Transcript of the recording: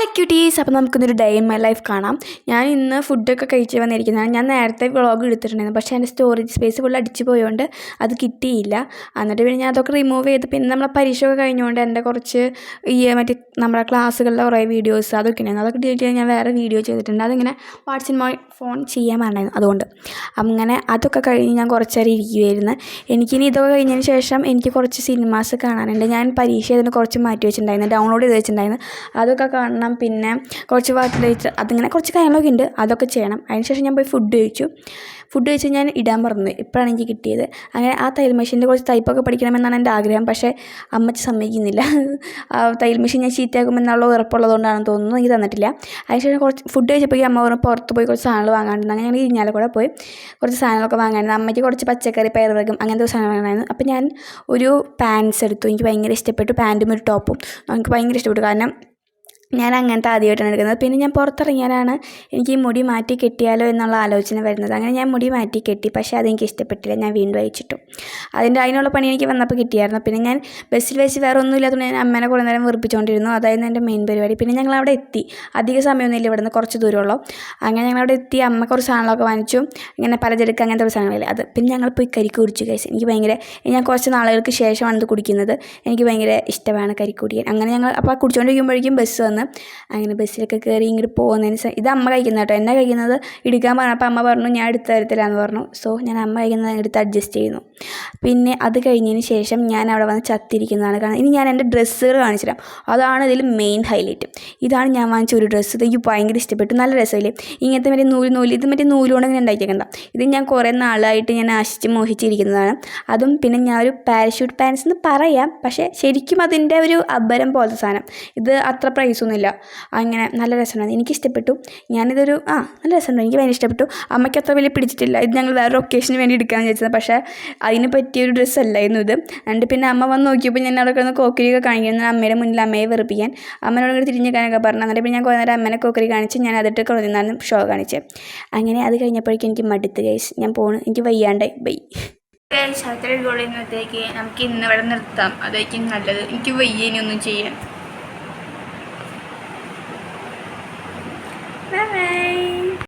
Hello quotes അപ്പോൾ നമുക്കിന്നൊരു day in my life കാണാം. ഞാൻ ഇന്ന് ഫുഡൊക്കെ കഴിച്ച് വന്നിരിക്കുന്നതാണ്. ഞാൻ നേരത്തെ വ്ളോഗ് എടുത്തിട്ടുണ്ടായിരുന്നു. പക്ഷേ എന്റെ സ്റ്റോറേജ് സ്പേസ് ഫുൾ അടിച്ചു പോയതുകൊണ്ട് അത് കിട്ടിയില്ല. എന്നിട്ട് പിന്നെ ഞാൻ അതൊക്കെ റിമൂവ് ചെയ്ത് പിന്നെ നമ്മളെ പരീക്ഷയൊക്കെ കഴിഞ്ഞുകൊണ്ട് എന്റെ കുറച്ച് ഈ മറ്റേ നമ്മുടെ ക്ലാസ്സുകളിലെ കുറേ വീഡിയോസ് അതൊക്കെ ഉണ്ടായിരുന്നു. അതൊക്കെ ഡിലീറ്റ് ചെയ്ത് ഞാൻ വേറെ വീഡിയോ ചെയ്തിട്ടുണ്ട്. അതിങ്ങനെ വാട്സിൻ മൈ ഫോൺ ചെയ്യാൻ പറഞ്ഞായിരുന്നു അതുകൊണ്ട്. അങ്ങനെ അതൊക്കെ കഴിഞ്ഞ് ഞാൻ കുറച്ച് നേരം ഇരിക്കുമായിരുന്നു എനിക്കിനി ഇതൊക്കെ കഴിഞ്ഞതിന് ശേഷം എനിക്ക് കുറച്ച് സിനിമാസ് കാണാനുണ്ട്. ഞാൻ പരീക്ഷ ഇതിന് കുറച്ച് മാറ്റി വെച്ചിട്ടുണ്ടായിരുന്നു. ഡൗൺലോഡ് ചെയ്ത് വെച്ചിട്ടുണ്ടായിരുന്നു. അതൊക്കെ കാണണം. പിന്നെ കുറച്ച് വാട്ടർ അതിങ്ങനെ കുറച്ച് കാര്യങ്ങളൊക്കെ ഉണ്ട്. അതൊക്കെ ചെയ്യണം. അതിന് ശേഷം ഞാൻ പോയി ഫുഡ് കഴിച്ചു. ഫുഡ് കഴിച്ച് ഞാൻ ഇടാൻ മറന്നു ഇപ്പോഴാണ് എനിക്ക് കിട്ടിയത്. അങ്ങനെ ആ തയ്യൽ മെഷീന്റെ കുറച്ച് തയ്പ്പൊക്കെ പഠിക്കണമെന്നാണ് എന്റെ ആഗ്രഹം. പക്ഷേ അമ്മച്ചി സമ്മതിക്കുന്നില്ല. ആ തയ്യൽ മെഷീൻ ഞാൻ ചീത്തയാക്കുമെന്നുള്ള ഉറപ്പുള്ളതുകൊണ്ടാണെന്ന് തോന്നുന്നു. എനിക്ക് തന്നിട്ടില്ല. അതിനുശേഷം കുറച്ച് ഫുഡ് കഴിച്ചപ്പോഴേക്കും അമ്മ പറഞ്ഞു പുറത്ത് പോയി കുറച്ച് സാധനങ്ങൾ വാങ്ങാണ്ടിരുന്നു അങ്ങനെ ഞങ്ങൾ ഇരിഞ്ഞാലക്കൂടെ പോയി. കുറച്ച് സാധനങ്ങളൊക്കെ വാങ്ങാനുണ്ട് അമ്മയ്ക്ക് കുറച്ച് പച്ചക്കറി പയറുവർഗം അങ്ങനത്തെ സാധനങ്ങൾ വാങ്ങാനായിരുന്നു. അപ്പോൾ ഞാൻ ഒരു പാൻസ് എടുത്തു. എനിക്ക് ഭയങ്കര ഇഷ്ടപ്പെട്ടു. പാന്റും ഒരു ടോപ്പും എനിക്ക് ഭയങ്കര ഇഷ്ടപ്പെട്ടു. കാരണം ഞാൻ അങ്ങനത്തെ ആദ്യമായിട്ടാണ് എടുക്കുന്നത്. പിന്നെ ഞാൻ പുറത്തിറങ്ങിയാലാണ് എനിക്ക് ഈ മുടി മാറ്റി കെട്ടിയാലോ എന്നുള്ള ആലോചന വരുന്നത്. അങ്ങനെ ഞാൻ മുടി മാറ്റി കെട്ടി പക്ഷേ അതെനിക്ക് ഇഷ്ടപ്പെട്ടില്ല. ഞാൻ വീണ്ടും അയച്ചിട്ടു അതിന്റെ അതിനുള്ള പണി എനിക്ക് വന്നപ്പോൾ കിട്ടിയായിരുന്നു. പിന്നെ ഞാൻ ബസ്സിൽ വെച്ച് വേറെ ഒന്നും ഞാൻ അമ്മേനെ കുറേ നേരം വെറുപ്പിച്ചുകൊണ്ടിരുന്നു അതായിരുന്നു എന്റെ മെയിൻ പരിപാടി. പിന്നെ ഞങ്ങൾ അവിടെ എത്തി. അധിക സമയമൊന്നുമില്ല ഇവിടുന്ന് കുറച്ച് ദൂരമുള്ളൂ. അങ്ങനെ ഞങ്ങൾ അവിടെ എത്തി. അമ്മ കുറച്ച് സാധനങ്ങളൊക്കെ വാങ്ങിച്ചു. ഇങ്ങനെ പലചരക്ക് അങ്ങനത്തെ ഒരു സാധനങ്ങളില്ല അത് പിന്നെ ഞങ്ങൾ പോയി കരിക്ക് കുടിച്ചു കഴിച്ചു. എനിക്ക് ഭയങ്കര ഞാൻ കുറച്ച് നാളുകൾക്ക് ശേഷമാണ് ഇത് കുടിക്കുന്നത്. എനിക്ക് ഭയങ്കര ഇഷ്ടമാണ് കരിക്ക് അങ്ങനെ ഞങ്ങൾ അപ്പോൾ കുടിച്ചുകൊണ്ടിരിക്കുമ്പോഴേക്കും ബസ് വന്ന്. അങ്ങനെ ബസ്സിലൊക്കെ കയറി ഇങ്ങോട്ട് പോകുന്നതിന് ഇത് അമ്മ കഴിക്കുന്ന കേട്ടോ. എന്നെ കഴിക്കുന്നത് പറഞ്ഞു പറഞ്ഞപ്പോൾ അമ്മ പറഞ്ഞു ഞാൻ എടുത്ത് തരത്തിലാന്ന് പറഞ്ഞു. സോ ഞാൻ അമ്മ കഴിക്കുന്നത് എടുത്ത് അഡ്ജസ്റ്റ് ചെയ്യുന്നു. പിന്നെ അത് കഴിഞ്ഞതിന് ശേഷം ഞാൻ അവിടെ വന്ന് ചത്തിരിക്കുന്നതാണ് കാരണം ഇനി ഞാൻ എന്റെ ഡ്രസ്സുകൾ കാണിച്ചു തരാം അതാണ് ഇതിൽ മെയിൻ ഹൈലൈറ്റ് ഇതാണ് ഞാൻ വാങ്ങിച്ച ഒരു ഡ്രസ്സ്. ഇത് എനിക്ക് ഭയങ്കര ഇഷ്ടപ്പെട്ടു. നല്ല രസമില്ലേ? ഇങ്ങനത്തെ മറ്റേ നൂൽ നൂൽ ഇത് മറ്റേ നൂലുകൊണ്ട് ഇങ്ങനെ ഉണ്ടാക്കിയേക്കണ്ട. ഇത് ഞാൻ കുറേ നാളായിട്ട് ഞാൻ ആശിച്ച് മോഹിച്ചിരിക്കുന്നതാണ്. അതും പിന്നെ ഞാൻ ഒരു പാരഷൂട്ട് പാൻസ് എന്ന് പറയാം. പക്ഷേ ശരിക്കും അതിന്റെ ഒരു അബരം പോലത്തെ സാധനം. ഇത് അത്ര പ്രൈസൊന്നുമില്ല അങ്ങനെ നല്ല രസമാണ് എനിക്ക് ഇഷ്ടപ്പെട്ടു ഞാനിതൊരു ആ നല്ല രസമുണ്ട് എനിക്ക് ഭയങ്കര ഇഷ്ടപ്പെട്ടു. അമ്മയ്ക്ക് അത്ര വലിയ പിടിച്ചിട്ടില്ല. ഇത് ഞങ്ങൾ വേറെ ഒക്കേഷന് വേണ്ടി എടുക്കാമെന്ന് വിചാരിച്ചത്. പക്ഷേ അതിന് പറ്റിയൊരു ഡ്രസ്സല്ലായിരുന്നു ഇത്. എന്നിട്ട് പിന്നെ അമ്മ വന്ന് നോക്കിയപ്പോൾ ഞാൻ അവിടെ കിടന്ന് കോക്കരിയൊക്കെ കാണിക്കുന്നത് അമ്മയുടെ മുന്നിൽ അമ്മയെ വെറുപ്പിക്കാൻ. അമ്മനോട് ഇങ്ങനെ തിരിഞ്ഞേക്കാനൊക്കെ പറഞ്ഞു. എന്നിട്ട് പിന്നെ ഞാൻ കുറേ നേരം അമ്മനെ കോക്കരി കാണിച്ച് ഞാൻ അതിട്ട് കുറഞ്ഞാണ് ഷോ കാണിച്ചത് അങ്ങനെ അത് കഴിഞ്ഞപ്പോഴേക്കും എനിക്ക് മടുത്ത് ഗൈസ് ഞാൻ പോണ്. എനിക്ക് വയ്യാണ്ടായി ബൈ ശാസ്ത്ര ഗോളിന്നത്തേക്ക് നമുക്ക് ഇന്ന് ഇവിടെ നിർത്താം. അതായിരിക്കും നല്ലത്. എനിക്ക് വയ്യ ഒന്നും ചെയ്യാൻ.